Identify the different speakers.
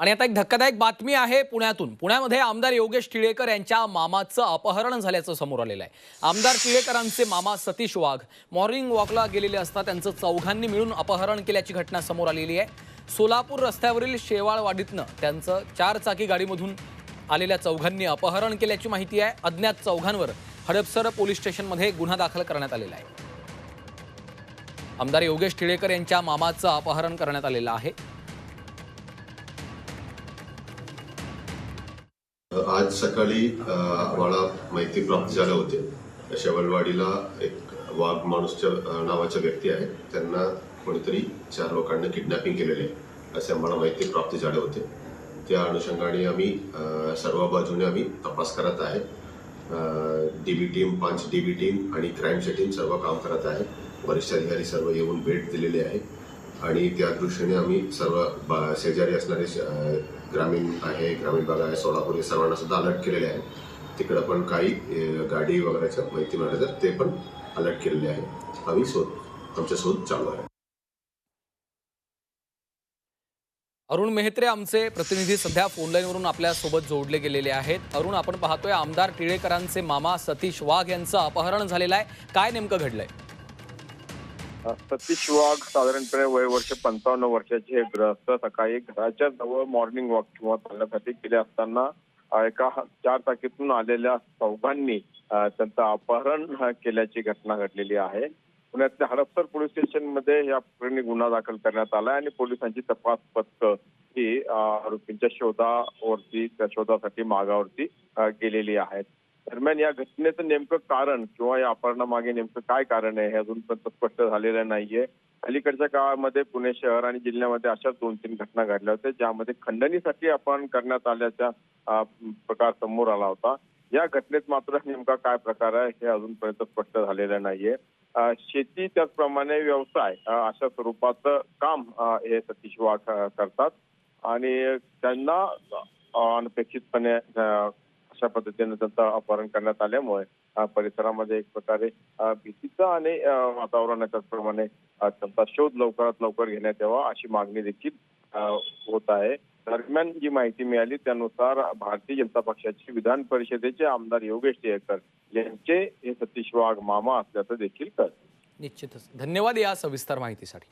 Speaker 1: आणि आता एक धक्कादायक बातमी आहे पुण्यातून. पुण्यामध्ये आमदार योगेश टिळेकर यांच्या मामाचं अपहरण झाल्याचं समोर आलेलं आहे. आमदार टिळेकरांचे मामा सतीश वाघ मॉर्निंग वॉकला गेलेले असता त्यांचं चौघांनी मिळून अपहरण केल्याची घटना समोर आलेली आहे. सोलापूर रस्त्यावरील शेवाळवाडीतनं त्यांचं चार चाकी गाडीमधून आलेल्या चौघांनी अपहरण केल्याची माहिती आहे. अज्ञात चौघांवर हडपसर पोलीस स्टेशनमध्ये गुन्हा दाखल करण्यात आलेला आहे. आमदार योगेश टिळेकर यांच्या मामाचं अपहरण करण्यात आलेलं आहे.
Speaker 2: आज सकाळी आम्हाला माहिती प्राप्त झाल्या होते शेवलवाडीला एक वाघ माणूसच्या नावाच्या व्यक्ती आहे त्यांना कोणीतरी चार लोकांना किडनॅपिंग केलेले आहे. असे आम्हाला माहिती प्राप्त झाले होते. त्या अनुषंगाने आम्ही सर्व बाजूने आम्ही तपास करत आहे. डी बी टीम पाच डी बी टीम आणि क्राईमची टीम सर्व काम करत आहे. वरिष्ठ अधिकारी सर्व येऊन भेट दिलेले आहे. आणि त्या दृष्टीने आम्ही सर्व बा- शेजारी असणारे ग्रामीण आहे ग्रामीण भाग आहे सोलापूर हे सर्वांना सुद्धा अलर्ट केलेले आहे. तिकडं पण काही गाडी वगैरेच्या माहिती मिळाली तर ते पण अलर्ट केलेले आहे. आम्ही शोध आमचा शोध चालू आहे.
Speaker 1: अरुण मेहत्रे आमचे प्रतिनिधी सध्या फोनलाईनवरून आपल्यासोबत जोडले गेलेले आहेत. अरुण आपण पाहतोय आमदार टिळेकरांचे मामा सतीश वाघ यांचं अपहरण झालेलं आहे. काय नेमकं घडलंय?
Speaker 3: सतीश वाघ साधारणपणे वय वर्ष पंचावन्न वर्षाचे हे ग्रस्त सकाळी घराच्या जवळ मॉर्निंग वॉक किंवा चालण्यासाठी गेले असताना एका चार चाकीतून आलेल्या चौघांनी त्यांचं अपहरण केल्याची घटना घडलेली आहे. पुण्यातल्या हडपसर पोलीस स्टेशनमध्ये या प्रकरणी गुन्हा दाखल करण्यात आला आणि पोलिसांची तपास पथक ही आरोपींच्या शोधावरती त्या शोधासाठी मागावरती गेलेली आहेत. दरम्यान या घटनेचं नेमकं कारण किंवा या अपहरणामागे नेमकं काय कारण आहे हे अजूनपर्यंत स्पष्ट झालेलं नाहीये. अलीकडच्या काळामध्ये पुणे शहर आणि जिल्ह्यामध्ये अशा दोन तीन घटना घडल्या होत्या ज्यामध्ये खंडणीसाठी अपहरण करण्यात आल्याचा प्रकार समोर आला होता. या घटनेत मात्र नेमका काय प्रकार आहे हे अजूनपर्यंत स्पष्ट झालेलं नाहीये. शेती त्याचप्रमाणे व्यवसाय अशा स्वरूपाचं काम हे सतीश वाघ करतात. आणि त्यांना अनपेक्षितपणे अशा पद्धतीने त्यांचं अपहरण करण्यात आल्यामुळे परिसरामध्ये एक प्रकारे भीतीचं आणि वातावरण त्याचप्रमाणे त्यांचा शोध लवकरात लवकर घेण्यात यावा अशी मागणी देखील होत आहे. दरम्यान जी माहिती मिळाली त्यानुसार भारतीय जनता पक्षाचे विधान परिषदेचे आमदार योगेश टिळेकर यांचे हे सतीश वाघ मामा असल्याचं देखील कळत.
Speaker 1: निश्चितच. धन्यवाद या सविस्तर माहितीसाठी.